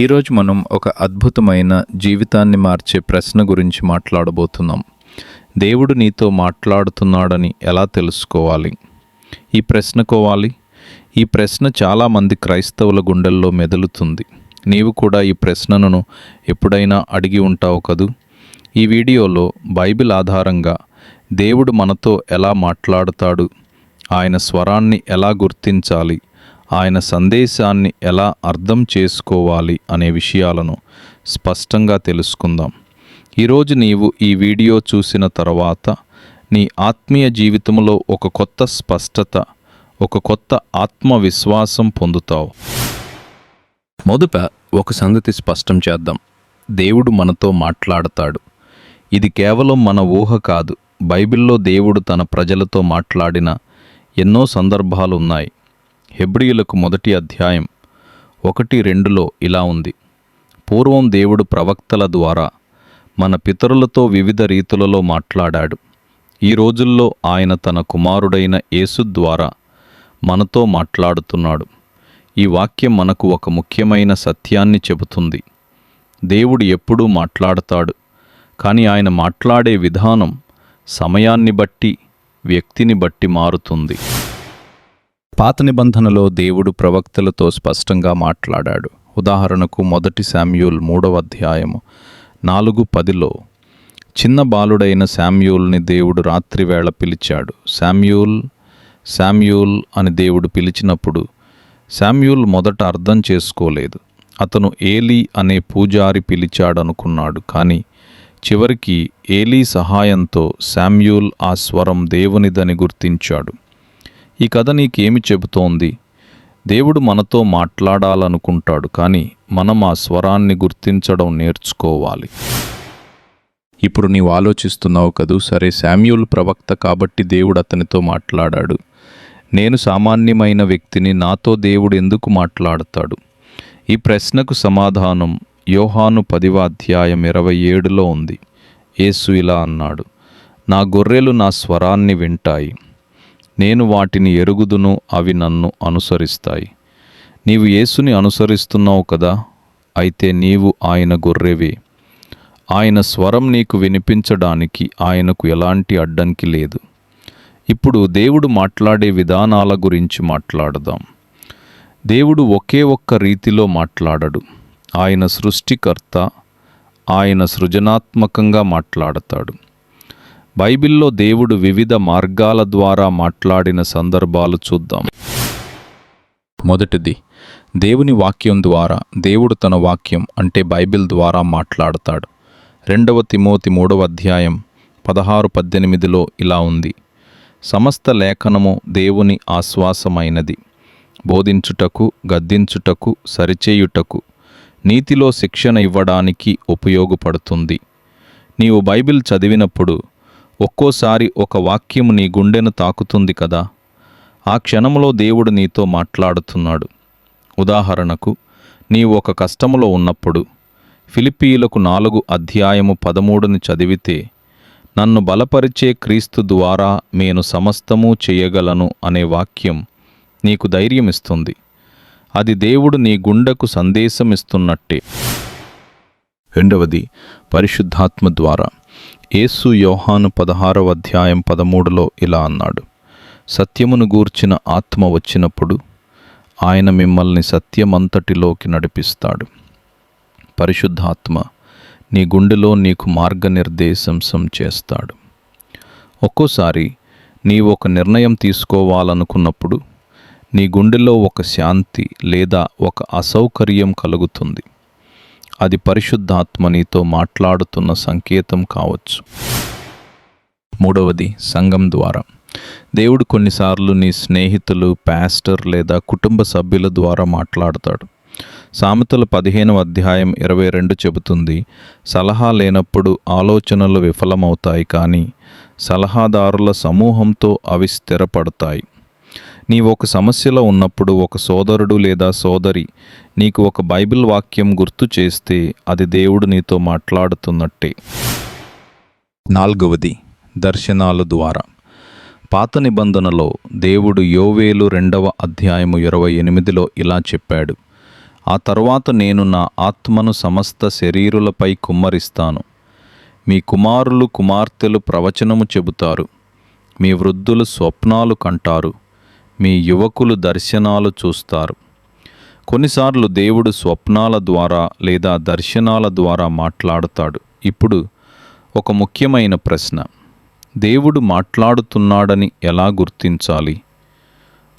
ఈరోజు మనం ఒక అద్భుతమైన జీవితాన్ని మార్చే ప్రశ్న గురించి మాట్లాడబోతున్నాం. దేవుడు నీతో మాట్లాడుతున్నాడని ఎలా తెలుసుకోవాలి? ఈ ప్రశ్నకోవాలి ఈ ప్రశ్న చాలామంది క్రైస్తవుల గుండెల్లో మెదులుతుంది. నీవు కూడా ఈ ప్రశ్నను ఎప్పుడైనా అడిగి ఉంటావు కదూ? ఈ వీడియోలో బైబిల్ ఆధారంగా దేవుడు మనతో ఎలా మాట్లాడతాడు? ఆయన స్వరాన్ని ఎలా గుర్తించాలి? ఆయన సందేశాన్ని ఎలా అర్థం చేసుకోవాలి అనే విషయాలను స్పష్టంగా తెలుసుకుందాం. ఈరోజు నీవు ఈ వీడియో చూసిన తర్వాత నీ ఆత్మీయ జీవితంలో ఒక కొత్త స్పష్టత ఒక కొత్త ఆత్మవిశ్వాసం పొందుతావు. మొదట ఒక సంగతి స్పష్టం చేద్దాం. దేవుడు మనతో మాట్లాడతాడు. ఇది కేవలం మన ఊహ కాదు. బైబిల్లో దేవుడు తన ప్రజలతో మాట్లాడిన ఎన్నో సందర్భాలు ఉన్నాయి హెబ్రియులకు మొదటి అధ్యాయం ఒకటి రెండులో ఇలా ఉంది. పూర్వం దేవుడు ప్రవక్తల ద్వారా మన పితరులతో వివిధ రీతులలో మాట్లాడాడు. ఈ రోజుల్లో ఆయన తన కుమారుడైన యేసు ద్వారా మనతో మాట్లాడుతున్నాడు. ఈ వాక్యం మనకు ఒక ముఖ్యమైన సత్యాన్ని చెబుతుంది. దేవుడు ఎప్పుడూ మాట్లాడతాడు కానీ ఆయన మాట్లాడే విధానం సమయాన్ని బట్టి వ్యక్తిని బట్టి మారుతుంది. పాత నిబంధనలో దేవుడు ప్రవక్తలతో స్పష్టంగా మాట్లాడాడు. ఉదాహరణకు మొదటి శామ్యూల్ మూడవ అధ్యాయము నాలుగు పదిలో చిన్న బాలుడైన శామ్యూల్ని దేవుడు రాత్రివేళ పిలిచాడు. శామ్యూల్ శామ్యూల్ అని దేవుడు పిలిచినప్పుడు శామ్యూల్ మొదట అర్థం చేసుకోలేదు. అతను ఏలీ అనే పూజారి పిలిచాడనుకున్నాడు. కానీ చివరికి ఏలీ సహాయంతో శామ్యూల్ ఆ స్వరం దేవునిదని గుర్తించాడు. ఈ కథ నీకేమి చెబుతోంది? దేవుడు మనతో మాట్లాడాలనుకుంటాడు కానీ మనం ఆ స్వరాన్ని గుర్తించడం నేర్చుకోవాలి. ఇప్పుడు నీవు ఆలోచిస్తున్నావు కదూ సరే శామ్యూల్ ప్రవక్త కాబట్టి దేవుడు అతనితో మాట్లాడాడు. నేను సామాన్యమైన వ్యక్తిని నాతో దేవుడు ఎందుకు మాట్లాడతాడు? ఈ ప్రశ్నకు సమాధానం యోహాను పదివాధ్యాయం ఇరవై ఏడులో ఉంది. యేసు ఇలా అన్నాడు నా గొర్రెలు నా స్వరాన్ని వింటాయి. నేను వాటిని ఎరుగుదును అవి నన్ను అనుసరిస్తాయి. నీవు యేసుని అనుసరిస్తున్నావు కదా అయితే నీవు ఆయన గొర్రెవే. ఆయన స్వరం నీకు వినిపించడానికి ఆయనకు ఎలాంటి అడ్డంకి లేదు. ఇప్పుడు దేవుడు మాట్లాడే విధానాల గురించి మాట్లాడదాం. దేవుడు ఒకే ఒక్క రీతిలో మాట్లాడడు. ఆయన సృష్టికర్త ఆయన సృజనాత్మకంగా మాట్లాడతాడు. బైబిల్లో దేవుడు వివిధ మార్గాల ద్వారా మాట్లాడిన సందర్భాలు చూద్దాం. మొదటిది దేవుని వాక్యం ద్వారా దేవుడు తన వాక్యం అంటే బైబిల్ ద్వారా మాట్లాడతాడు. రెండవ తిమోతి మూడవ అధ్యాయం పదహారు పద్దెనిమిదిలో ఇలా ఉంది. సమస్త లేఖనము దేవుని ఆశ్వాసమైనది. బోధించుటకు గద్దించుటకు సరిచేయుటకు నీతిలో శిక్షణ ఇవ్వడానికి ఉపయోగపడుతుంది. నీవు బైబిల్ చదివినప్పుడు ఒక్కోసారి ఒక వాక్యము నీ గుండెను తాకుతుంది కదా. ఆ క్షణంలో దేవుడు నీతో మాట్లాడుతున్నాడు. ఉదాహరణకు నీవు ఒక కష్టములో ఉన్నప్పుడు ఫిలిపీలకు నాలుగు అధ్యాయము పదమూడుని చదివితే నన్ను బలపరిచే క్రీస్తు ద్వారా నేను సమస్తము చేయగలను అనే వాక్యం నీకు ధైర్యమిస్తుంది. అది దేవుడు నీ గుండెకు సందేశం ఇస్తున్నట్టే రెండవది పరిశుద్ధాత్మ ద్వారా. యేసు యోహాను పదహారవ అధ్యాయం పదమూడులో ఇలా అన్నాడు సత్యమును గూర్చిన ఆత్మ వచ్చినప్పుడు ఆయన మిమ్మల్ని సత్యమంతటిలోకి నడిపిస్తాడు. పరిశుద్ధాత్మ నీ గుండెలో నీకు మార్గనిర్దేశంసం చేస్తాడు. ఒక్కోసారి నీవు ఒక నిర్ణయం తీసుకోవాలనుకున్నప్పుడు నీ గుండెలో ఒక శాంతి లేదా ఒక అసౌకర్యం కలుగుతుంది. అది పరిశుద్ధాత్మ నీతో మాట్లాడుతున్న సంకేతం కావచ్చు. మూడవది సంఘం ద్వారా. దేవుడు కొన్నిసార్లు నీ స్నేహితులు పాస్టర్ లేదా కుటుంబ సభ్యుల ద్వారా మాట్లాడతాడు. సామెతల పదిహేనవ అధ్యాయం ఇరవై రెండు చెబుతుంది సలహా లేనప్పుడు ఆలోచనలు విఫలమవుతాయి కానీ సలహాదారుల సమూహంతో అవి స్థిరపడతాయి. నీవు ఒక సమస్యలో ఉన్నప్పుడు ఒక సోదరుడు లేదా సోదరి నీకు ఒక బైబిల్ వాక్యం గుర్తు చేస్తే అది దేవుడు నీతో మాట్లాడుతున్నట్టే. నాలుగవది దర్శనాల ద్వారా. పాత నిబంధనలో దేవుడు యోవేలు రెండవ అధ్యాయము ఇరవై ఎనిమిదిలో ఇలా చెప్పాడు. ఆ తర్వాత నేను నా ఆత్మను సమస్త శరీరులపై కుమ్మరిస్తాను. మీ కుమారులు కుమార్తెలు ప్రవచనము చెబుతారు. మీ వృద్ధులు స్వప్నాలు కంటారు. మీ యువకులు దర్శనాలు చూస్తారు. కొన్నిసార్లు దేవుడు స్వప్నాల ద్వారా లేదా దర్శనాల ద్వారా మాట్లాడుతాడు. ఇప్పుడు ఒక ముఖ్యమైన ప్రశ్న. దేవుడు మాట్లాడుతున్నాడని ఎలా గుర్తించాలి?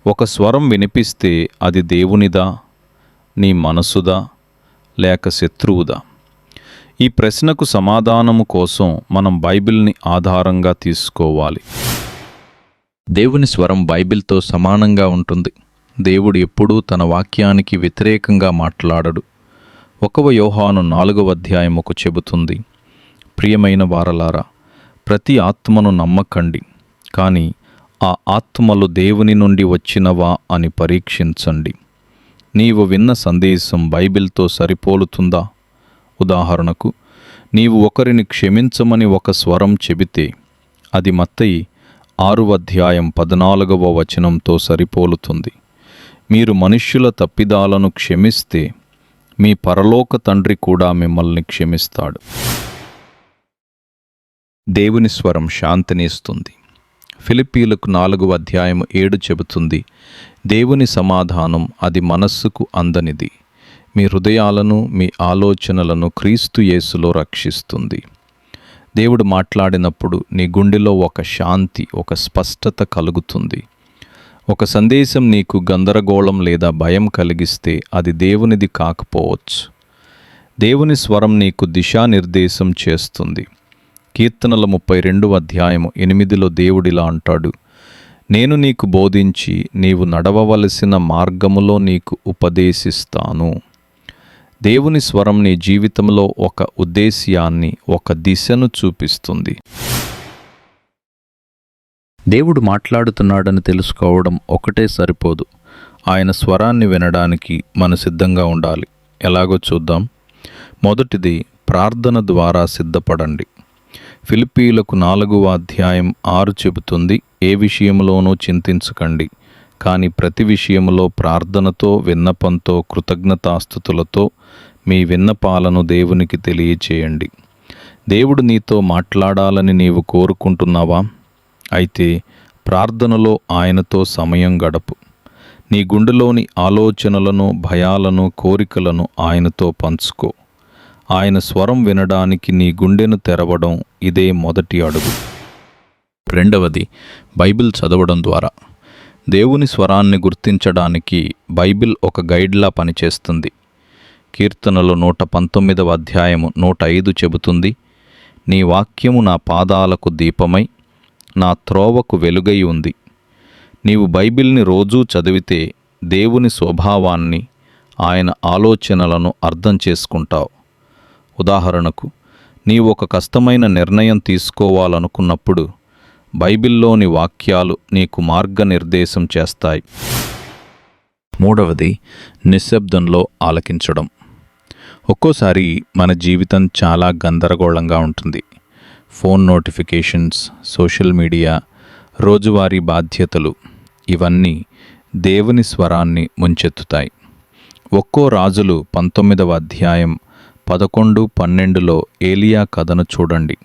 ఒక స్వరం వినిపిస్తే అది దేవునిదా? నీ మనసుదా? లేక శత్రువుదా? ఈ ప్రశ్నకు సమాధానము కోసం మనం బైబిల్ని ఆధారంగా తీసుకోవాలి. దేవుని స్వరం బైబిల్తో సమానంగా ఉంటుంది. దేవుడు ఎప్పుడూ తన వాక్యానికి వ్యతిరేకంగా మాట్లాడడు. ఒకవ యోహాను నాలుగవ ఒక చెబుతుంది ప్రియమైన వారలారా ప్రతి ఆత్మను నమ్మకండి కానీ ఆ ఆత్మలు దేవుని నుండి వచ్చినవా అని పరీక్షించండి. నీవు విన్న సందేశం బైబిల్తో సరిపోలుతుందా? ఉదాహరణకు నీవు ఒకరిని క్షమించమని ఒక స్వరం చెబితే అది మత్తయి ఆరు అధ్యాయం పద్నాలుగవ వచనంతో సరిపోలుతుంది. మీరు మనుష్యుల తప్పిదాలను క్షమిస్తే మీ పరలోక తండ్రి కూడా మిమ్మల్ని క్షమిస్తాడు. దేవుని స్వరం శాంతినిస్తుంది. ఫిలిప్పీలకు నాలుగు అధ్యాయం ఏడు చెబుతుంది దేవుని సమాధానం అది మనస్సుకు అందనిది. మీ హృదయాలను మీ ఆలోచనలను క్రీస్తు యేసులో రక్షిస్తుంది. దేవుడు మాట్లాడినప్పుడు నీ గుండెలో ఒక శాంతి ఒక స్పష్టత కలుగుతుంది. ఒక సందేశం నీకు గందరగోళం లేదా భయం కలిగిస్తే అది దేవునిది కాకపోవచ్చు. దేవుని స్వరం నీకు దిశానిర్దేశం చేస్తుంది. కీర్తనల ముప్పై రెండు అధ్యాయము ఎనిమిదిలో దేవుడిలా అంటాడు నేను నీకు బోధించి నీవు నడవవలసిన మార్గములో నీకు ఉపదేశిస్తాను. దేవుని స్వరం నీ జీవితంలో ఒక ఉద్దేశ్యాన్ని ఒక దిశను చూపిస్తుంది. దేవుడు మాట్లాడుతున్నాడని తెలుసుకోవడం ఒకటే సరిపోదు. ఆయన స్వరాన్ని వినడానికి మన సిద్ధంగా ఉండాలి. ఎలాగో చూద్దాం. మొదటిది ప్రార్థన ద్వారా సిద్ధపడండి. ఫిలిపీలకు నాలుగవ అధ్యాయం ఆరు చెబుతుంది ఏ విషయంలోనూ చింతించకండి. కానీ ప్రతి విషయంలో ప్రార్థనతో విన్నపంతో కృతజ్ఞతాస్థుతులతో మీ విన్నపాలను దేవునికి తెలియచేయండి. దేవుడు నీతో మాట్లాడాలని నీవు కోరుకుంటున్నావా? అయితే ప్రార్థనలో ఆయనతో సమయం గడపు. నీ గుండెలోని ఆలోచనలను భయాలను కోరికలను ఆయనతో పంచుకో. ఆయన స్వరం వినడానికి నీ గుండెను తెరవడం ఇదే మొదటి అడుగు. రెండవది బైబిల్ చదవడం ద్వారా. దేవుని స్వరాన్ని గుర్తించడానికి బైబిల్ ఒక గైడ్లా పనిచేస్తుంది. కీర్తనలో నూట పంతొమ్మిదవ అధ్యాయము నూట ఐదు చెబుతుంది నీ వాక్యము నా పాదాలకు దీపమై నా త్రోవకు వెలుగై ఉంది. నీవు బైబిల్ని రోజూ చదివితే దేవుని స్వభావాన్ని ఆయన ఆలోచనలను అర్థం చేసుకుంటావు. ఉదాహరణకు నీవు ఒక కష్టమైన నిర్ణయం తీసుకోవాలనుకున్నప్పుడు బైబిల్లోని వాక్యాలు నీకు మార్గనిర్దేశం చేస్తాయి. మూడవది నిశ్శబ్దంలో ఆలకించడం. ఒక్కోసారి మన జీవితం చాలా గందరగోళంగా ఉంటుంది. ఫోన్ నోటిఫికేషన్స్ సోషల్ మీడియా రోజువారీ బాధ్యతలు ఇవన్నీ దేవుని స్వరాన్ని ముంచెత్తుతాయి. ఒక్కో రాజులు పంతొమ్మిదవ అధ్యాయం పదకొండు పన్నెండులో ఏలియా కథను చూడండి.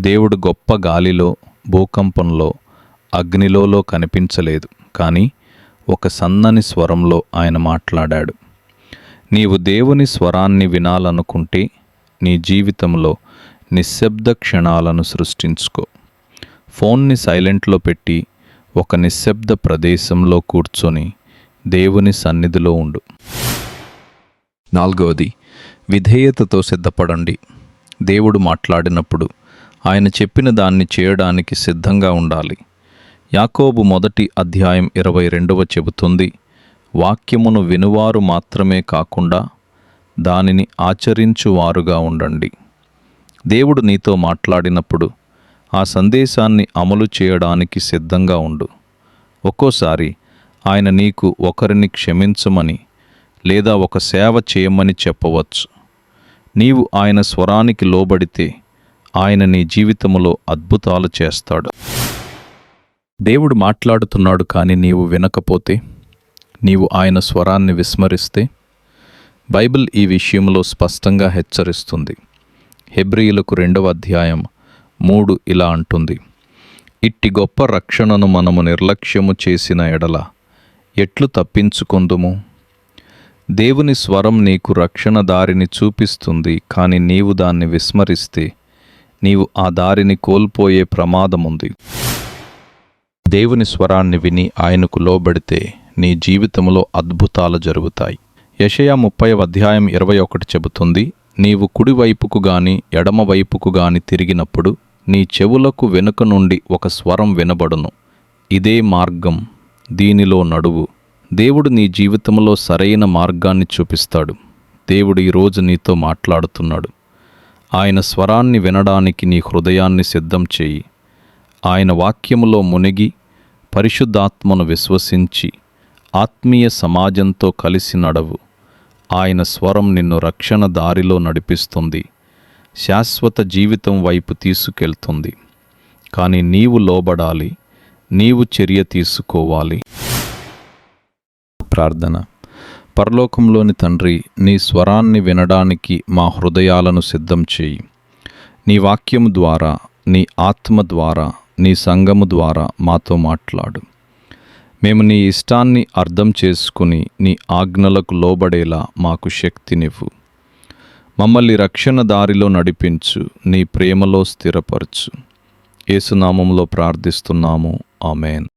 దేవుడు గొప్ప గాలిలో భూకంపంలో అగ్నిలోలో కనిపించలేదు. కానీ ఒక సన్నని స్వరంలో ఆయన మాట్లాడాడు. నీవు దేవుని స్వరాన్ని వినాలనుకుంటే నీ జీవితంలో నిశ్శబ్ద క్షణాలను సృష్టించుకో. ఫోన్ని సైలెంట్లో పెట్టి ఒక నిశ్శబ్ద ప్రదేశంలో కూర్చొని దేవుని సన్నిధిలో ఉండు. నాలుగవది విధేయతతో సిద్ధపడండి. దేవుడు మాట్లాడినప్పుడు ఆయన చెప్పిన దాన్ని చేయడానికి సిద్ధంగా ఉండాలి. యాకోబు మొదటి అధ్యాయం ఇరవై రెండవ చెబుతుంది వాక్యమును వినువారు మాత్రమే కాకుండా దానిని ఆచరించువారుగా ఉండండి. దేవుడు నీతో మాట్లాడినప్పుడు ఆ సందేశాన్ని అమలు చేయడానికి సిద్ధంగా ఉండు. ఒక్కోసారి ఆయన నీకు ఒకరిని క్షమించమని లేదా ఒక సేవ చేయమని చెప్పవచ్చు. నీవు ఆయన స్వరానికి లోబడితే ఆయన నీ జీవితములో అద్భుతాలు చేస్తాడు. దేవుడు మాట్లాడుతున్నాడు కానీ నీవు వినకపోతే నీవు ఆయన స్వరాన్ని విస్మరిస్తే బైబిల్ ఈ విషయంలో స్పష్టంగా హెచ్చరిస్తుంది. హెబ్రియులకు రెండవ అధ్యాయం మూడు ఇలా అంటుంది. ఇట్టి గొప్ప రక్షణను మనము నిర్లక్ష్యము చేసిన ఎడల ఎట్లు తప్పించుకుందుము? దేవుని స్వరం నీకు రక్షణ దారిని చూపిస్తుంది కానీ నీవు దాన్ని విస్మరిస్తే నీవు ఆ దారిని కోల్పోయే ప్రమాదముంది. దేవుని స్వరాన్ని విని ఆయనకు లోబడితే నీ జీవితంలో అద్భుతాలు జరుగుతాయి. యషయా ముప్పై అధ్యాయం ఇరవై ఒకటి చెబుతుంది నీవు కుడివైపుకు గాని ఎడమవైపుకు గాని తిరిగినప్పుడు నీ చెవులకు వెనుక నుండి ఒక స్వరం వినబడును. ఇదే మార్గం దీనిలో నడువు. దేవుడు నీ జీవితంలో సరైన మార్గాన్ని చూపిస్తాడు. దేవుడు ఈరోజు నీతో మాట్లాడుతున్నాడు. ఆయన స్వరాన్ని వినడానికి నీ హృదయాన్ని సిద్ధం చేయి. ఆయన వాక్యములో మునిగి పరిశుద్ధాత్మను విశ్వసించి ఆత్మీయ సమాజంతో కలిసి నడవు. ఆయన స్వరం నిన్ను రక్షణ దారిలో నడిపిస్తుంది. శాశ్వత జీవితం వైపు తీసుకెళ్తుంది. కానీ నీవు లోబడాలి. నీవు చర్య తీసుకోవాలి. ప్రార్థన. పరలోకంలోని తండ్రి నీ స్వరాన్ని వినడానికి మా హృదయాలను సిద్ధం చేయి. నీ వాక్యము ద్వారా నీ ఆత్మ ద్వారా నీ సంగము ద్వారా మాతో మాట్లాడు. మేము నీ ఇష్టాన్ని అర్థం చేసుకుని నీ ఆజ్ఞలకు లోబడేలా మాకు శక్తినివ్వు. మమ్మల్ని రక్షణ దారిలో నడిపించు నీ ప్రేమలో స్థిరపరచు. ఏసునామంలో ప్రార్థిస్తున్నాము. ఆమెన్.